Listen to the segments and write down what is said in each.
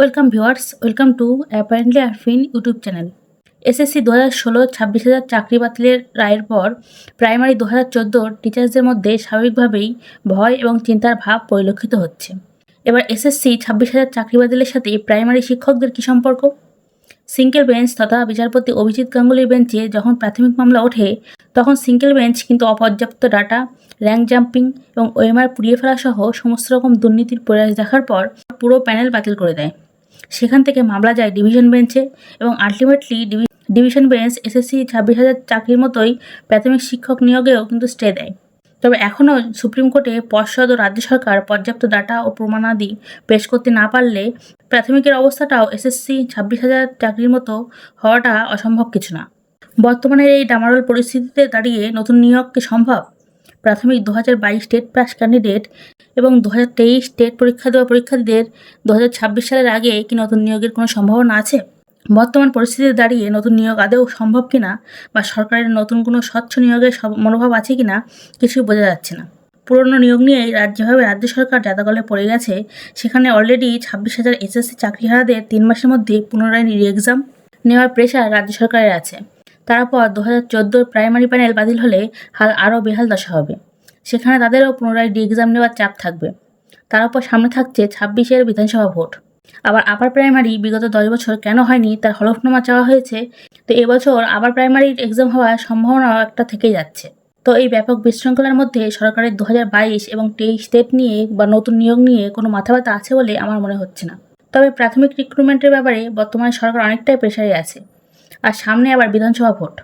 Welcome viewers welcome to apparently Arfin YouTube channel SSC দু হাজার ষোলো, ছাব্বিশ হাজার চাকরি বাতিলের রায়ের পর প্রাইমারি দু হাজার চোদ্দোর টিচার্সদের মধ্যে স্বাভাবিকভাবেই ভয় এবং চিন্তার ভাব পরিলক্ষিত হচ্ছে। এবার এসএসসি ছাব্বিশ হাজার চাকরি বাতিলের সাথে প্রাইমারি শিক্ষকদের কী সম্পর্ক? সিঙ্গেল বেঞ্চ তথা বিচারপতি অভিজিৎ গাঙ্গুলির বেঞ্চে যখন প্রাথমিক মামলা ওঠে, তখন সিঙ্গেল বেঞ্চ কিন্তু অপর্যাপ্ত ডাটা র্যাঙ্ক জাম্পিং এবং ওএমআর পুড়িয়ে ফেলা সহ সমস্ত রকম দুর্নীতির প্রয়াস দেখার পর পুরো প্যানেল বাতিল করে দেয়। সেখান থেকে মামলা যায় ডিভিশন বেঞ্চে এবং আলটিমেটলি ডিভিশন বেঞ্চ, এসএসসি ছাব্বিশ হাজার চাকরির মতোই প্রাথমিক শিক্ষক নিয়োগেও কিন্তু স্টে দেয়। তবে এখনও সুপ্রিম কোর্টে পর্ষদ ও রাজ্য সরকার পর্যাপ্ত ডাটা ও প্রমাণাদি পেশ করতে না পারলে প্রাথমিকের অবস্থাটাও এসএসসি ছাব্বিশ হাজার চাকরির মতো হওয়াটা অসম্ভব কিছু না। বর্তমানের এই ডামারোল পরিস্থিতিতে দাঁড়িয়ে নতুন নিয়োগ কি সম্ভব? প্রাথমিক দু হাজার বাইশ টেট পাস ক্যান্ডিডেট এবং দু হাজার তেইশ টেট পরীক্ষা দেওয়া পরীক্ষার্থীদের দু হাজার ছাব্বিশ সালের আগে কি নতুন নিয়োগের কোনো সম্ভাবনা আছে? বর্তমান পরিস্থিতিতে দাঁড়িয়ে নতুন নিয়োগ আদেও সম্ভব কিনা বা সরকারের নতুন কোনো স্বচ্ছ নিয়োগের মনোভাব আছে কিনা কিছুই বোঝা যাচ্ছে না। পুরনো নিয়োগ রাজ্য যেভাবে রাজ্য সরকার জাতাকলে পড়ে গেছে, সেখানে অলরেডি ছাব্বিশ হাজার এসএসসি চাকরিহারাদের তিন মাসের মধ্যে পুনরায় রি এক্সাম নেওয়ার প্রেশার রাজ্য সরকারের আছে। তারপর দু হাজার চোদ্দোর প্রাইমারি প্যানেল বাতিল হলে হাল আরও বেহাল দশা হবে। সেখানে তাদেরও পুনরায় ডি এক্সাম নেওয়ার চাপ থাকবে। তার উপর সামনে থাকছে ছাব্বিশের বিধানসভা ভোট। আবার আপার প্রাইমারি বিগত দশ বছর কেন হয়নি তার হলফনামা চাওয়া হয়েছে। তো এবছর আবার প্রাইমারি এক্সাম হওয়ার সম্ভাবনাও একটা থেকেই যাচ্ছে। তো এই ব্যাপক বিশৃঙ্খলার মধ্যে সরকারের দু হাজার বাইশ এবং তেইশ স্টেপ নিয়ে বা নতুন নিয়োগ নিয়ে কোনো মাথা ব্যথা আছে বলে আমার মনে হচ্ছে না। তবে প্রাথমিক রিক্রুটমেন্টের ব্যাপারে বর্তমানে সরকার অনেকটাই প্রেশারে আছে। আর সামনে আবার বিধানসভা ভোট।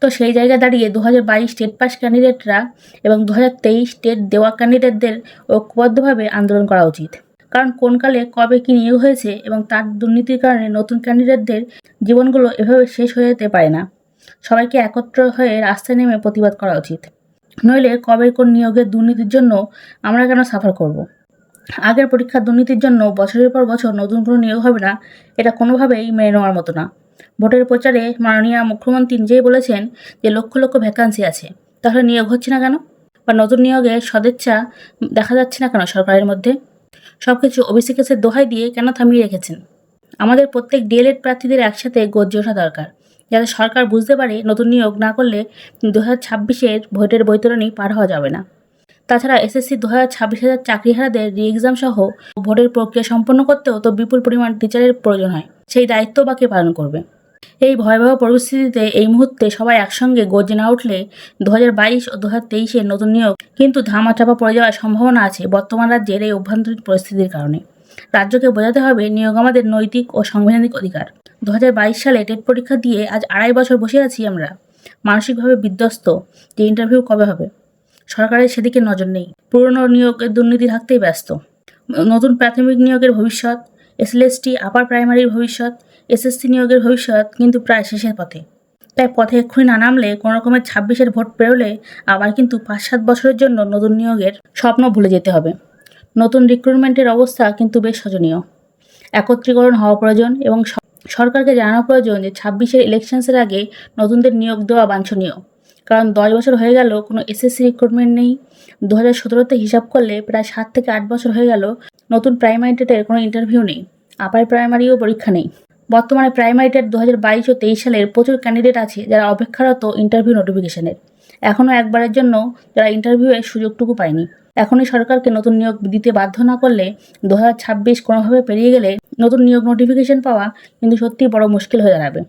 তো সেই জায়গায় দাঁড়িয়ে দু হাজার বাইশ স্টেট পাস ক্যান্ডিডেটরা এবং দু হাজার তেইশ স্টেট দেওয়া ক্যান্ডিডেটদের ঐক্যবদ্ধভাবে আন্দোলন করা উচিত। কারণ কোন কালে, কবে কী নিয়োগ হয়েছে এবং তার দুর্নীতির কারণে নতুন ক্যান্ডিডেটদের জীবনগুলো এভাবে শেষ হয়ে যেতে পারে না। সবাইকে একত্র হয়ে রাস্তায় নেমে প্রতিবাদ করা উচিত। নইলে কবে কোন নিয়োগের দুর্নীতির জন্য আমরা কেন সাফার করব। আগের পরীক্ষার দুর্নীতির জন্য বছরের পর বছর নতুন কোনো নিয়োগ হবে না, এটা কোনোভাবেই মেনে নেওয়ার মতো না। ভোটের প্রচারে মাননীয় মুখ্যমন্ত্রী নিজেই বলেছেন যে লক্ষ লক্ষ ভ্যাকান্সি আছে। তাহলে নিয়োগ হচ্ছে না কেন? বা নতুন নিয়োগে সদেচ্ছা দেখা যাচ্ছে না কেন সরকারের মধ্যে? সব কিছু ওবিসি কেসের দোহাই দিয়ে কেন থামিয়ে রেখেছেন? আমাদের প্রত্যেক ডিএলএড প্রার্থীদের একসাথে গর্জে ওঠা দরকার। যাতে সরকার বুঝতে পারে নতুন নিয়োগ না করলে দু হাজার ছাব্বিশের ভোটের বৈতরণী পার হওয়া যাবে না। তাছাড়া এসএসসি দু হাজার ছাব্বিশ হাজার চাকরিহারাদের রি এক্সাম সহ ভোটের প্রক্রিয়া সম্পন্ন করতেও তো বিপুল পরিমাণ টিচারের প্রয়োজন হয়। সেই দায়িত্ব বা কে পালন করবে? এই ভয়াবহ পরিস্থিতিতে এই মুহূর্তে সবাই একসঙ্গে গর্জে না উঠলে দু হাজার বাইশ ও দু হাজার নতুন নিয়োগ কিন্তু ধামাচাপা পড়ে যাওয়ার সম্ভাবনা আছে বর্তমান রাজ্যের এই অভ্যন্তরীণ পরিস্থিতির কারণে। রাজ্যকে বোঝাতে হবে নিয়োগ আমাদের নৈতিক ও সাংবিধানিক অধিকার। দু হাজার বাইশ সালে টেট পরীক্ষা দিয়ে আজ আড়াই বছর বসে আছি আমরা। মানসিকভাবে বিধ্বস্ত। যে ইন্টারভিউ কবে হবে? সরকারের সেদিকে নজর নেই। পুরনো নিয়োগের দুর্নীতি থাকতেই ব্যস্ত। নতুন প্রাথমিক নিয়োগের ভবিষ্যৎ, এসএলএসটি আপার প্রাইমারির ভবিষ্যৎ, এসএসসি নিয়োগের ভবিষ্যৎ কিন্তু প্রায় শেষের পথে। তাই পথে এক্ষুনি না নামলে কোনো রকমের ছাব্বিশের ভোট পেরোলে আবার কিন্তু পাঁচ সাত বছরের জন্য নতুন নিয়োগের স্বপ্ন ভুলে যেতে হবে। নতুন রিক্রুটমেন্টের অবস্থা কিন্তু বেশ শোচনীয়। একত্রীকরণ হওয়া প্রয়োজন এবং সরকারকে জানানো প্রয়োজন যে ছাব্বিশের ইলেকশনসের আগে নতুনদের নিয়োগ দেওয়া বাঞ্ছনীয়। কারণ দশ বছর হয়ে গেল, কোনো এসএসসি রিক্রুটমেন্ট নেই। দু হাজার সতেরোতে হিসাব করলে প্রায় সাত থেকে আট বছর হয়ে গেল, নতুন প্রাইমারি টেটের কোনো ইন্টারভিউ নেই আপার প্রাইমারিও পরীক্ষা নেই। বর্তমানে প্রাইমারি টেট দু হাজার বাইশ ও তেইশ সালের প্রচুর ক্যান্ডিডেট আছে যারা অপেক্ষারত ইন্টারভিউ নোটিফিকেশনের এখনও একবারের জন্য যারা ইন্টারভিউয়ের সুযোগটুকু পায়নি। এখনই সরকারকে নতুন নিয়োগ দিতে বাধ্য না করলে দু হাজার ছাব্বিশ কোনোভাবে পেরিয়ে গেলে নতুন নিয়োগ নোটিফিকেশন পাওয়া কিন্তু সত্যিই বড় মুশকিল হয়ে দাঁড়াবে।